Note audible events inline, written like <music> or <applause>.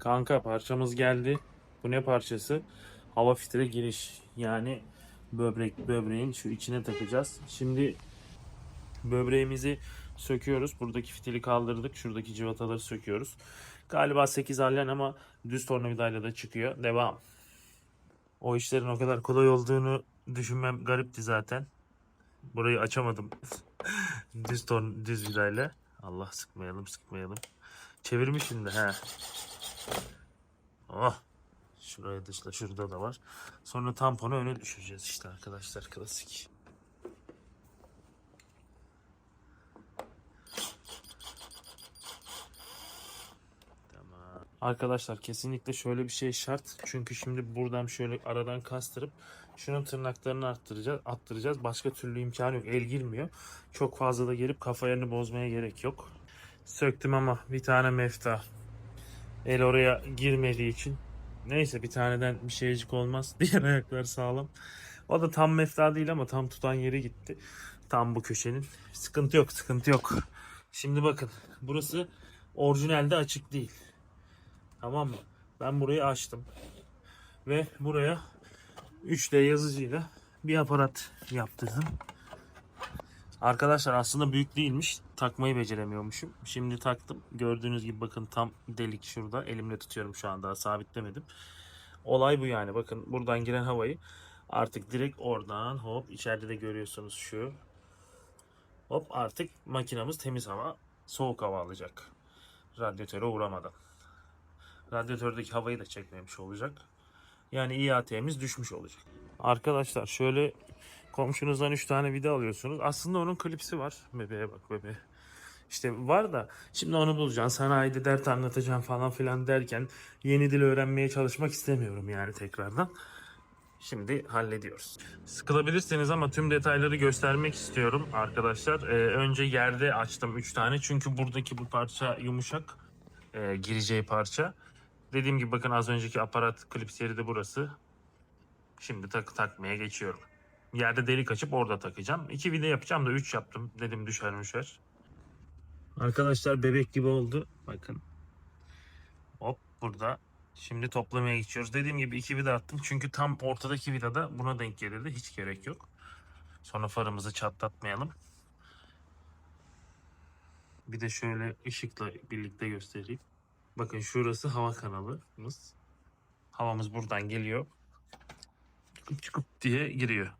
Kanka parçamız geldi. Bu ne parçası? Hava filtre giriş. Yani böbrek böbreğin şu içine takacağız. Şimdi böbreğimizi söküyoruz. Buradaki fitili kaldırdık. Şuradaki civataları söküyoruz. Galiba 8 alyan ama düz tornavidayla da çıkıyor. Devam. O işlerin o kadar kolay olduğunu düşünmem garipti zaten. Burayı açamadım. <laughs> düz torn düz vidayla. Allah sıkmayalım sıkmayalım. Çevirmiş şimdi he. Oh. Şuraya dışla şurada da var. Sonra tamponu öne düşüreceğiz işte arkadaşlar klasik. Tamam. Arkadaşlar kesinlikle şöyle bir şey şart. Çünkü şimdi buradan şöyle aradan kastırıp şunun tırnaklarını arttıracağız, attıracağız. Başka türlü imkanı yok. El girmiyor. Çok fazla da gelip kafa yerini bozmaya gerek yok. Söktüm ama bir tane mefta. El oraya girmediği için. Neyse bir taneden bir şeycik olmaz. <laughs> Diğer ayaklar sağlam. O da tam mefta değil ama tam tutan yeri gitti. Tam bu köşenin. Sıkıntı yok, sıkıntı yok. Şimdi bakın. Burası orijinalde açık değil. Tamam mı? Ben burayı açtım. Ve buraya 3D yazıcıyla bir aparat yaptırdım. Arkadaşlar aslında büyük değilmiş. Takmayı beceremiyormuşum. Şimdi taktım. Gördüğünüz gibi bakın tam delik şurada. Elimle tutuyorum şu anda. Sabitlemedim. Olay bu yani. Bakın buradan giren havayı artık direkt oradan hop içeride de görüyorsunuz şu. Hop artık makinamız temiz hava, soğuk hava alacak. Radyatöre uğramadan. Radyatördeki havayı da çekmemiş olacak. Yani IAT'miz düşmüş olacak. Arkadaşlar şöyle komşunuzdan 3 tane vida alıyorsunuz. Aslında onun klipsi var. Bebeğe bak bebeğe. İşte var da şimdi onu bulacaksın. Sanayide dert anlatacaksın falan filan derken yeni dil öğrenmeye çalışmak istemiyorum yani tekrardan. Şimdi hallediyoruz. Sıkılabilirsiniz ama tüm detayları göstermek istiyorum arkadaşlar. Ee, önce yerde açtım 3 tane. Çünkü buradaki bu parça yumuşak. Ee, gireceği parça. Dediğim gibi bakın az önceki aparat klips yeri de burası. Şimdi tak takmaya geçiyorum. Yerde delik açıp orada takacağım. İki vida yapacağım da 3 yaptım. Dedim düşer düşer. Arkadaşlar bebek gibi oldu. Bakın. Hop burada. Şimdi toplamaya geçiyoruz. Dediğim gibi iki vida attım. Çünkü tam ortadaki vida da buna denk gelirdi. Hiç gerek yok. Sonra farımızı çatlatmayalım. Bir de şöyle ışıkla birlikte göstereyim. Bakın şurası hava kanalımız. Havamız buradan geliyor. Çıkıp çıkıp diye giriyor.